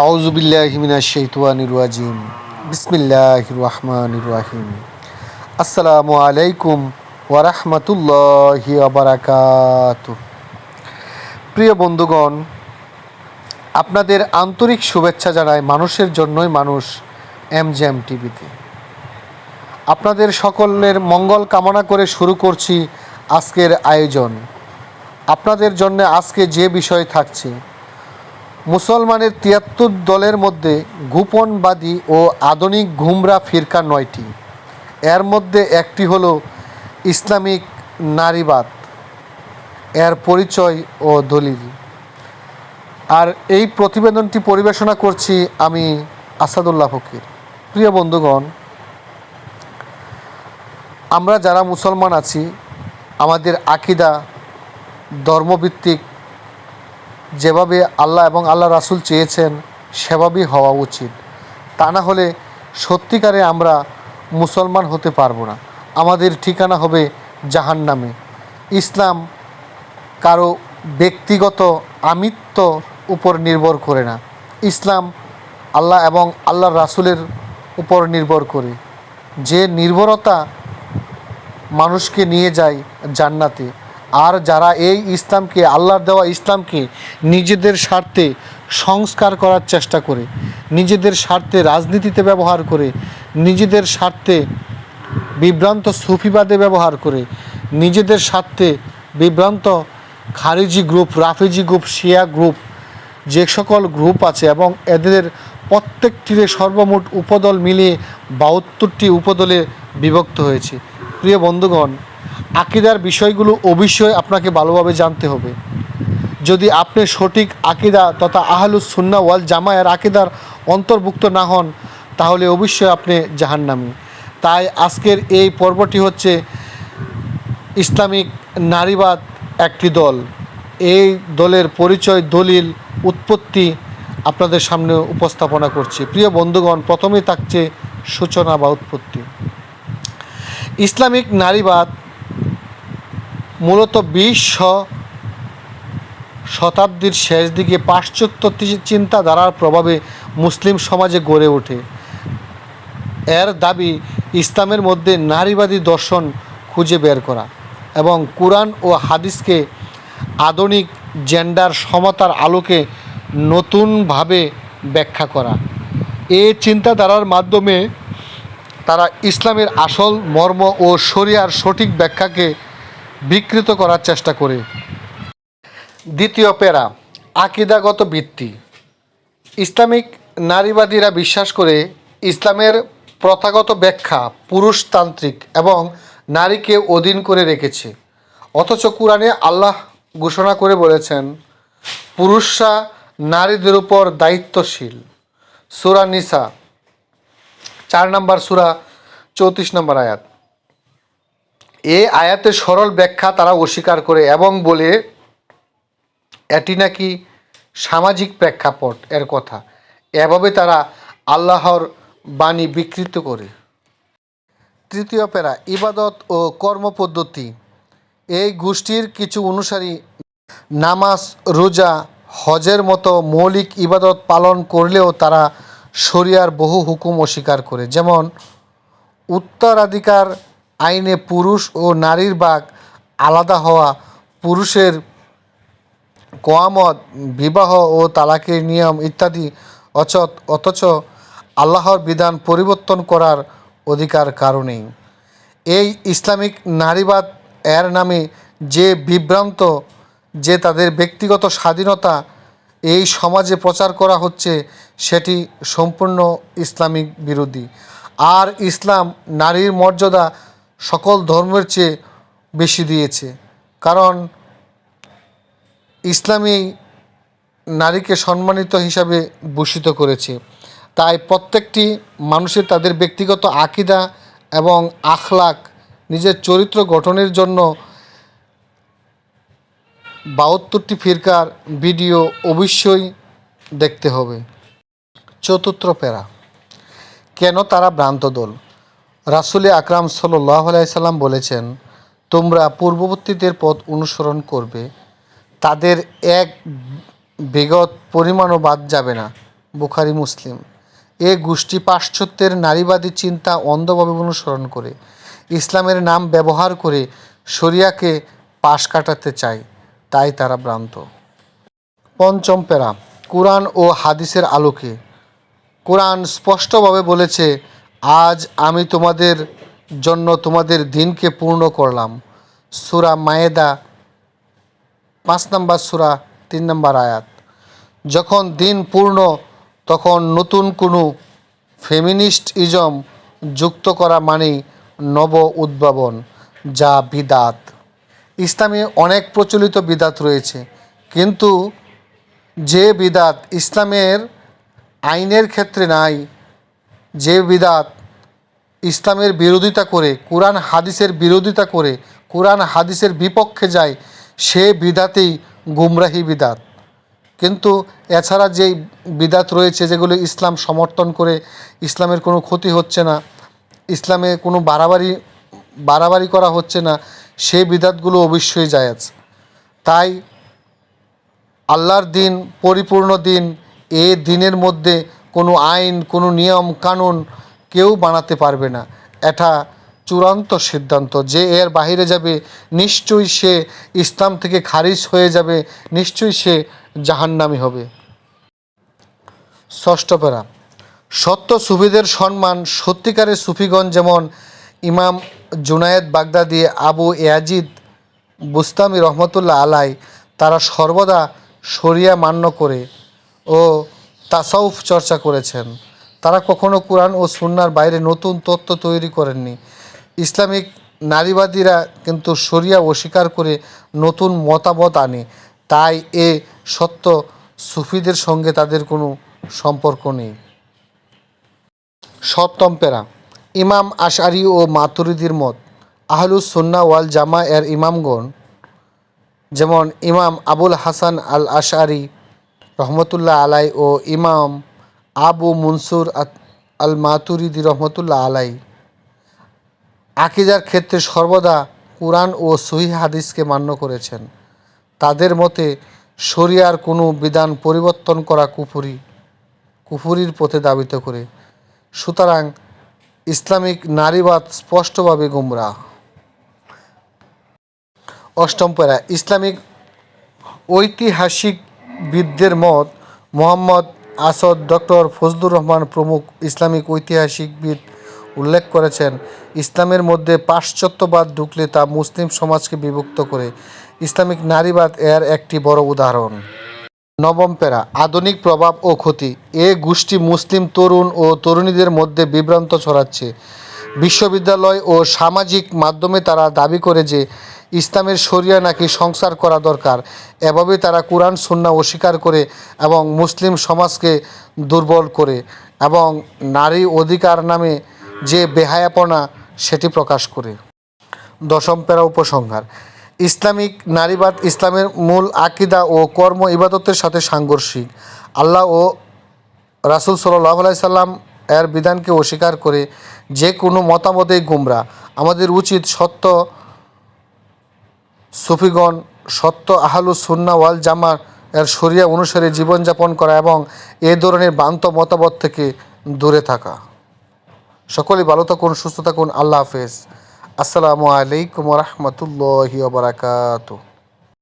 আউজুবিল্লাহিমিনা শৈতানির রাজিম। বিসমিল্লাহ রহমান রাহিম। আসসালামু আলাইকুম ওরহমতুল্লাহি আবরাকাত প্রিয় বন্ধুগণ, আপনাদের আন্তরিক শুভেচ্ছা জানায় মানুষের জন্যই মানুষ এম জ্যাম টিভিতে। আপনাদের সকলের মঙ্গল কামনা করে শুরু করছি আজকের আয়োজন। আপনাদের জন্য আজকে যে বিষয় থাকছে মুসলমানের তিয়াত্তর দলের মধ্যে গোপনবাদী ও আধুনিক ঘুমরা ফিরকা নয়টি। এর মধ্যে একটি হলো ইসলামিক নারীবাদ। এর পরিচয় ও দলিল। আর এই প্রতিবেদনটি পরিবেশনা করছি আমি আসাদুল্লাহ ফকির। প্রিয় বন্ধুগণ, আমরা যারা মুসলমান আছি, আমাদের আকিদা ধর্মভিত্তিক যেভাবে আল্লাহ এবং আল্লাহ রাসুল চেয়েছেন, সেভাবেই হওয়া উচিত। তা না হলে সত্যিকারে আমরা মুসলমান হতে পারব না। আমাদের ঠিকানা হবে জাহান্নামে। ইসলাম কারও ব্যক্তিগত আমিত্ব উপর নির্ভর করে না। ইসলাম আল্লাহ এবং আল্লাহ রাসুলের উপর নির্ভর করে। যে নির্ভরতা মানুষকে নিয়ে যায় জান্নাতে আর যারা এই ইসলামকে, আল্লাহর দেওয়া ইসলামকে নিজেদের স্বার্থে সংস্কার করার চেষ্টা করে, নিজেদের স্বার্থে রাজনীতিতে ব্যবহার করে, নিজেদের স্বার্থে বিভ্রান্ত সুফিবাদে ব্যবহার করে, নিজেদের স্বার্থে বিভ্রান্ত খারিজি গ্রুপ, রাফিজি গ্রুপ, শিয়া গ্রুপ, যে সকল গ্রুপ আছে এবং এদের প্রত্যেকটির সর্বমোট উপদল মিলিয়ে বাহাত্তরটি উপদলে বিভক্ত হয়েছে। প্রিয় বন্ধুগণ আকিদার বিষয়গুলো অবশ্যই আপনাকে ভালোভাবে জানতে হবে। যদি আপনি সঠিক আকিদা তথা আহলুস সুন্না ওয়াল জামায়ের আকিদার অন্তর্ভুক্ত না হন, তাহলে অবশ্যই আপনি জাহান্নামি। তাই আজকের এই পর্বটি হচ্ছে ইসলামিক নারীবাদ একটি দল। এই দলের পরিচয়, দলিল, উৎপত্তি আপনাদের সামনে উপস্থাপনা করছি। প্রিয় বন্ধুগণ, প্রথমেই থাকছে সূচনা বা উৎপত্তি। ইসলামিক নারীবাদ মূলত বিশ শতাব্দীর শেষ দিকে পাশ্চাত্য চিন্তাধারার প্রভাবে মুসলিম সমাজে গড়ে ওঠে। এর দাবি ইসলামের মধ্যে নারীবাদী দর্শন খুঁজে বের করা এবং কোরআন ও হাদিসকে আধুনিক জেন্ডার সমতার আলোকে নতুনভাবে ব্যাখ্যা করা। এ চিন্তাধারার মাধ্যমে তারা ইসলামের আসল মর্ম ও শরিয়ার সঠিক ব্যাখ্যাকে বিকৃত করার চেষ্টা করে। দ্বিতীয় প্যারা, আকিদাগত ভিত্তি। ইসলামিক নারীবাদীরা বিশ্বাস করে ইসলামের প্রথাগত ব্যাখ্যা পুরুষতান্ত্রিক এবং নারীকে অধীন করে রেখেছে। অথচ কোরআনে আল্লাহ ঘোষণা করে বলেছেন, পুরুষরা নারীদের উপর দায়িত্বশীল। সুরা নিসা, চার নম্বর সুরা, চৌত্রিশ নম্বর আয়াত। এই আয়াতের সরল ব্যাখ্যা তারা অস্বীকার করে এবং বলে, এটি নাকি সামাজিক প্রেক্ষাপট এর কথা। এভাবে তারা আল্লাহর বাণী বিকৃত করে। তৃতীয় প্যারা, ইবাদত ও কর্মপদ্ধতি এই গোষ্ঠীর কিছু অনুসারী নামাজ, রোজা, হজের মতো মৌলিক ইবাদত পালন করলেও তারা শরিয়ার বহু হুকুম অস্বীকার করে। যেমন, উত্তরাধিকার আইনে পুরুষ ও নারীর ভাগ আলাদা হওয়া, পুরুষের কোয়ামত, বিবাহ ও তালাকের নিয়ম ইত্যাদি অচত, অথচ আল্লাহর বিধান পরিবর্তন করার অধিকার কারণেই। এই ইসলামিক নারীবাদ এর নামে যে বিভ্রান্ত, যে তাদের ব্যক্তিগত স্বাধীনতা এই সমাজে প্রচার করা হচ্ছে, সেটি সম্পূর্ণ ইসলামিক বিরোধী। আর ইসলাম নারীর মর্যাদা সকল ধর্মের চেয়ে বেশি দিয়েছে। কারণ ইসলামী নারীকে সম্মানিত হিসাবে ভূষিত করেছে। তাই প্রত্যেকটি মানুষের তাদের ব্যক্তিগত আকিদা এবং আখলাক, নিজের চরিত্র গঠনের জন্য বাহাত্তরটি ফিরকার ভিডিও অবশ্যই দেখতে হবে। চতুর্থ প্যারা, কেন তারা ভ্রান্ত দল? রাসুলে আকরাম সাল্লাহ সাল্লাম বলেছেন, তোমরা পূর্ববর্তীদের পথ অনুসরণ করবে। তাদের এক বিগত পরিমাণও বাদ যাবে না। বুখারি, মুসলিম। এ গোষ্ঠী পাশ্চাত্যের নারীবাদী চিন্তা অন্ধভাবে অনুসরণ করে। ইসলামের নাম ব্যবহার করে শরিয়াকে পাশ কাটাতে চায়, তাই তারা ভ্রান্ত। পঞ্চম প্যারা, কোরআন ও হাদিসের আলোকে। কোরআন স্পষ্টভাবে বলেছে আজ আমি তোমাদের জন্য তোমাদের দিনকে পূর্ণ করলাম। সুরা মায়েদা, পাঁচ নম্বর সুরা, তিন নম্বর আয়াত। যখন দিন পূর্ণ, তখন নতুন কোনো ফেমিনিস্ট ইজম যুক্ত করা মানেই নব উদ্ভাবন, যা বিদাত। ইসলামে অনেক প্রচলিত বিদাত রয়েছে, কিন্তু যে বিদাত ইসলামের আইনের ক্ষেত্রে নাই যে বিদাত ইসলামের বিরোধিতা করে, কোরআন হাদিসের বিরোধিতা করে, কোরআন হাদিসের বিপক্ষে যায়, সে বিদাতেই গুমরাহি বিদাত। কিন্তু এছাড়া যেই বিদাত রয়েছে, যেগুলো ইসলাম সমর্থন করে, ইসলামের কোনো ক্ষতি হচ্ছে না, ইসলামে কোনো বাড়াবাড়ি বাড়াবাড়ি করা হচ্ছে না সেই বিদাতগুলো অবশ্যই জায়েজ। তাই আল্লাহর দিন, পরিপূর্ণ দিন, এ দিনের মধ্যে কোনো আইন, কোনো নিয়ম, কানুন কেউ বানাতে পারবে না। এটা চূড়ান্ত সিদ্ধান্ত। যে এর বাইরে যাবে, নিশ্চয়ই সে ইসলাম থেকে খারিজ হয়ে যাবে, নিশ্চয়ই সে জাহান্নামি হবে। ষষ্ঠ প্যারা। সত্য সুফিদের সম্মান সত্যিকারের সুফিগণ যেমন ইমাম জুনায়েদ বাগদাদি, আবু এয়াজিদ বুস্তামি রহমতুল্লাহ আলাই, তারা সর্বদা শরিয়া মান্য করে। ও তাসাউফ চর্চা করেছেন। তারা কখনো কোরআন ও সুন্নার বাইরে নতুন তত্ত্ব তৈরি করেননি। ইসলামিক নারীবাদীরা কিন্তু শরিয়া অস্বীকার করে নতুন মতামত আনে। তাই এ সত্য সুফিদের সঙ্গে তাদের কোনো সম্পর্ক নেই। সপ্তম পেরা ইমাম আশারি ও মাতুরিদির মত। আহলুস সুন্না ওয়াল জামা এর ইমামগণ, যেমন ইমাম আবুল হাসান আল আশারি রহমতুল্লাহ আলাই ও ইমাম আবু মনসুর আল মাতুরিদি রহমতুল্লাহ আলাই। আকিদার ক্ষেত্রে সর্বদা কোরআন ও সহি হাদিসকে মান্য করেছেন। তাদের মতে শরিয়ার কোনো বিধান পরিবর্তন করা কুফুরি, কুফুরির পথে দাবিত করে। সুতরাং ইসলামিক নারীবাদ স্পষ্টভাবে গুমরাহ অষ্টম প্যারা ইসলামিক ঐতিহাসিকবিদদের মত মোহাম্মদ আসদ ডক্টর ফজলুর রহমান প্রমুখ ইসলামিক ঐতিহাসিকবিদ উল্লেখ করেছেন, ইসলামের মধ্যে পাশ্চাত্যবাদ ঢুকলে তা মুসলিম সমাজকে বিভক্ত করে। ইসলামিক নারীবাদ এর একটি বড় উদাহরণ। নবম পেরা আধুনিক প্রভাব ও ক্ষতি। এ গোষ্ঠী মুসলিম তরুণ ও তরুণীদের মধ্যে বিভ্রান্ত ছড়াচ্ছে। বিশ্ববিদ্যালয় ও সামাজিক মাধ্যমে তারা দাবি করে যে ইসলামের শরিয়া নাকি সংসার করা দরকার? এভাবে তারা কোরআন সুন্না অস্বীকার করে এবং মুসলিম সমাজকে দুর্বল করে এবং নারী অধিকার নামে যে বেহায়াপনা, সেটি প্রকাশ করে। দশম প্যারা উপসংহার। ইসলামিক নারীবাদ ইসলামের মূল আকিদা ও কর্ম ইবাদতের সাথে সাংঘর্ষিক। আল্লাহ ও রাসুল সাল্লাহ সাল্লাম এর বিধানকে অস্বীকার করে যে কোনো মতামতেই গুমরা। আমাদের উচিত সত্য সুফিগণ সত্য আহালু সুন্না ওয়াল জামা এর সরিয়া অনুসারে জীবনযাপন করা এবং এ ধরনের বান্ত মতামত থেকে দূরে থাকা। সকলেই ভালো থাকুন, সুস্থ থাকুন। আল্লাহ হাফেজ। আসসালামু আলাইকুম রহমতুল্লাহ বারাকাতুহ।